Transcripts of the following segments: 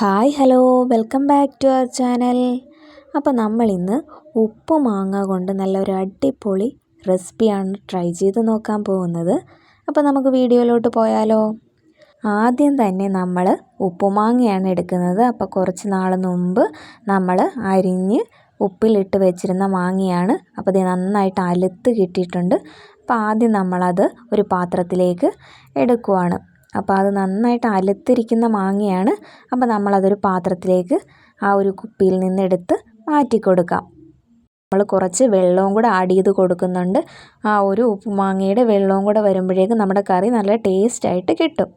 Hi hello. Welcome back to our channel. അപ്പോൾ നമ്മളിന്ന് ഉപ്പ് മാങ്ങ കൊണ്ട് നല്ലൊരു അടിപൊളി റെസിപ്പിയാണ് ട്രൈ ചെയ്ത് നോക്കാൻ പോകുന്നത്. അപ്പോൾ നമുക്ക് വീഡിയോയിലോട്ട് പോയാലോ? ആദ്യം തന്നെ നമ്മൾ ഉപ്പുമാങ്ങയാണ് എടുക്കുന്നത്. അപ്പോൾ കുറച്ച് നാൾ മുമ്പ് നമ്മൾ അരിഞ്ഞ് ഉപ്പിലിട്ട് വെച്ചിരുന്ന മാങ്ങയാണ്. അപ്പോൾ ഇത് നന്നായിട്ട് അലുത്ത് കിട്ടിയിട്ടുണ്ട്. അപ്പോൾ ആദ്യം നമ്മളത് ഒരു പാത്രത്തിലേക്ക് എടുക്കുവാണ്. അപ്പോൾ അത് നന്നായിട്ട് അലുത്തിരിക്കുന്ന മാങ്ങയാണ്. അപ്പോൾ നമ്മളതൊരു പാത്രത്തിലേക്ക് ആ ഒരു കുപ്പിയിൽ നിന്നെടുത്ത് മാറ്റി കൊടുക്കാം നമ്മൾ കുറച്ച് വെള്ളവും കൂടെ ആഡ് ചെയ്ത് കൊടുക്കുന്നുണ്ട്. ആ ഒരു ഉപ്പുമാങ്ങയുടെ വെള്ളവും കൂടെ വരുമ്പോഴേക്കും നമ്മുടെ കറി നല്ല ടേസ്റ്റായിട്ട് കിട്ടും.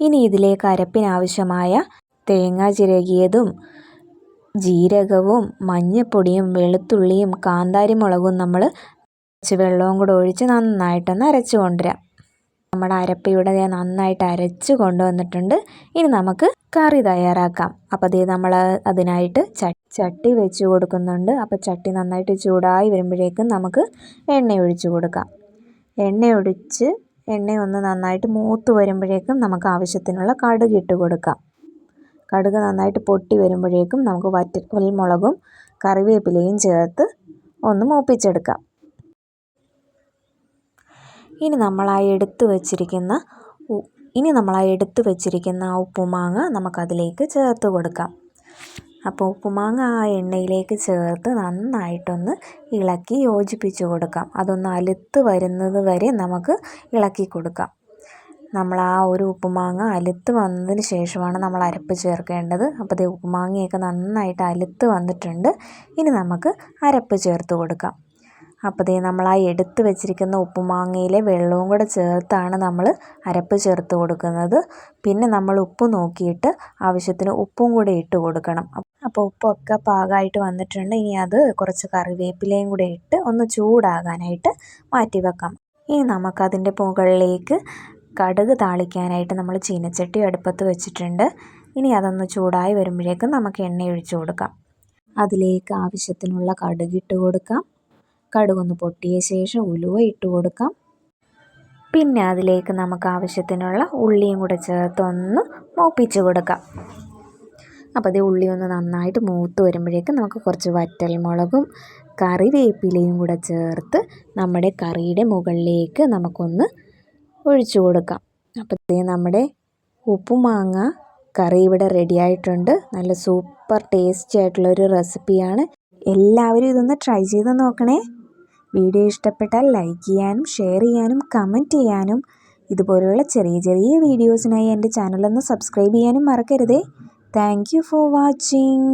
ഇനി ഇതിലേക്ക് അരപ്പിനാവശ്യമായ തേങ്ങ ചിരകിയതും ജീരകവും മഞ്ഞൾപ്പൊടിയും വെളുത്തുള്ളിയും കാന്താരി മുളകും നമ്മൾ കുറച്ച് വെള്ളവും കൂടെ ഒഴിച്ച് നന്നായിട്ടൊന്ന് അരച്ചു കൊണ്ടുവരാം നമ്മുടെ അരപ്പ് ഇവിടെ നന്നായിട്ട് അരച്ച് കൊണ്ടുവന്നിട്ടുണ്ട്. ഇനി നമുക്ക് കറി തയ്യാറാക്കാം. അപ്പോൾ ഇത് നമ്മൾ അതിനായിട്ട് ചട്ടി വെച്ച് കൊടുക്കുന്നുണ്ട്. അപ്പോൾ ചട്ടി നന്നായിട്ട് ചൂടായി വരുമ്പോഴേക്കും നമുക്ക് എണ്ണ ഒഴിച്ച് കൊടുക്കാം. എണ്ണ ഒഴിച്ച് എണ്ണ ഒന്ന് നന്നായിട്ട് മൂത്ത് വരുമ്പോഴേക്കും നമുക്ക് ആവശ്യത്തിനുള്ള കടുക് ഇട്ട് കൊടുക്കാം. കടുക് നന്നായിട്ട് പൊട്ടി വരുമ്പോഴേക്കും നമുക്ക് വറ്റൽ മുളകും കറിവേപ്പിലയും ചേർത്ത് ഒന്ന് മൂപ്പിച്ചെടുക്കാം. ഇനി നമ്മളായി എടുത്ത് വച്ചിരിക്കുന്ന ഇനി നമ്മളായി എടുത്ത് വച്ചിരിക്കുന്ന ഉപ്പുമാങ്ങ നമുക്കതിലേക്ക് ചേർത്ത് കൊടുക്കാം. അപ്പോൾ ഉപ്പുമാങ്ങ ആ എണ്ണയിലേക്ക് ചേർത്ത് നന്നായിട്ടൊന്ന് ഇളക്കി യോജിപ്പിച്ച് കൊടുക്കാം. അതൊന്ന് അലുത്ത് വരുന്നത് വരെ നമുക്ക് ഇളക്കി കൊടുക്കാം. നമ്മൾ ആ ഒരു ഉപ്പുമാങ്ങ അലുത്ത് വന്നതിന് ശേഷമാണ് നമ്മൾ അരപ്പ് ചേർക്കേണ്ടത്. അപ്പോൾ ഉപ്പുമാങ്ങയൊക്കെ നന്നായിട്ട് അലുത്ത് വന്നിട്ടുണ്ട്. ഇനി നമുക്ക് അരപ്പ് ചേർത്ത് കൊടുക്കാം. അപ്പോൾ ദേ നമ്മൾ ആ എടുത്ത് വെച്ചിരിക്കുന്ന ഉപ്പുമാങ്ങയിലെ വെള്ളവും കൂടെ ചേർത്താണ് നമ്മൾ അരപ്പ് ചേർത്ത് കൊടുക്കുന്നത്. പിന്നെ നമ്മൾ ഉപ്പ് നോക്കിയിട്ട് ആവശ്യത്തിന് ഉപ്പും കൂടെ ഇട്ട് കൊടുക്കണം. അപ്പോൾ ഉപ്പൊക്കെ പാകമായിട്ട് വന്നിട്ടുണ്ട്. ഇനി അത് കുറച്ച് കറിവേപ്പിലയും കൂടെ ഇട്ട് ഒന്ന് ചൂടാകാനായിട്ട് മാറ്റി വെക്കാം. ഇനി നമുക്കതിന്റെ മുകളിലേക്ക് കടുക് താളിക്കാനായിട്ട് നമ്മൾ ചീനച്ചട്ടി അടുപ്പത്ത് വെച്ചിട്ടുണ്ട്. ഇനി അതൊന്ന് ചൂടായി വരുമ്പോഴേക്കും നമുക്ക് എണ്ണ ഒഴിച്ചു കൊടുക്കാം. അതിലേക്ക് ആവശ്യത്തിനുള്ള കടുകിട്ട് കൊടുക്കാം. കടുകൊന്ന് പൊട്ടിയ ശേഷം ഉലുവ ഇട്ട് കൊടുക്കാം. പിന്നെ അതിലേക്ക് നമുക്ക് ആവശ്യത്തിനുള്ള ഉള്ളിയും കൂടെ ചേർത്തൊന്ന് മൂപ്പിച്ച് കൊടുക്കാം. അപ്പോൾ അതേ ഉള്ളി ഒന്ന് നന്നായിട്ട് മൂത്ത് വരുമ്പോഴേക്കും നമുക്ക് കുറച്ച് വറ്റൽമുളകും കറിവേപ്പിലയും കൂടെ ചേർത്ത് നമ്മുടെ കറിയുടെ മുകളിലേക്ക് നമുക്കൊന്ന് ഒഴിച്ചു കൊടുക്കാം. അപ്പോൾ നമ്മുടെ ഉപ്പുമാങ്ങ കറി ഇവിടെ റെഡി ആയിട്ടുണ്ട്. നല്ല സൂപ്പർ ടേസ്റ്റി ആയിട്ടുള്ളൊരു റെസിപ്പിയാണ് എല്ലാവരും ഇതൊന്ന് ട്രൈ ചെയ്ത് നോക്കണേ. വീഡിയോ ഇഷ്ടപ്പെട്ടാൽ ലൈക്ക് ചെയ്യാനും ഷെയർ ചെയ്യാനും കമന്റ് ചെയ്യാനും ഇതുപോലുള്ള ചെറിയ ചെറിയ വീഡിയോസിനായി എന്റെ ചാനലൊന്ന് സബ്സ്ക്രൈബ് ചെയ്യാനും മറക്കരുതേ. Thank for watching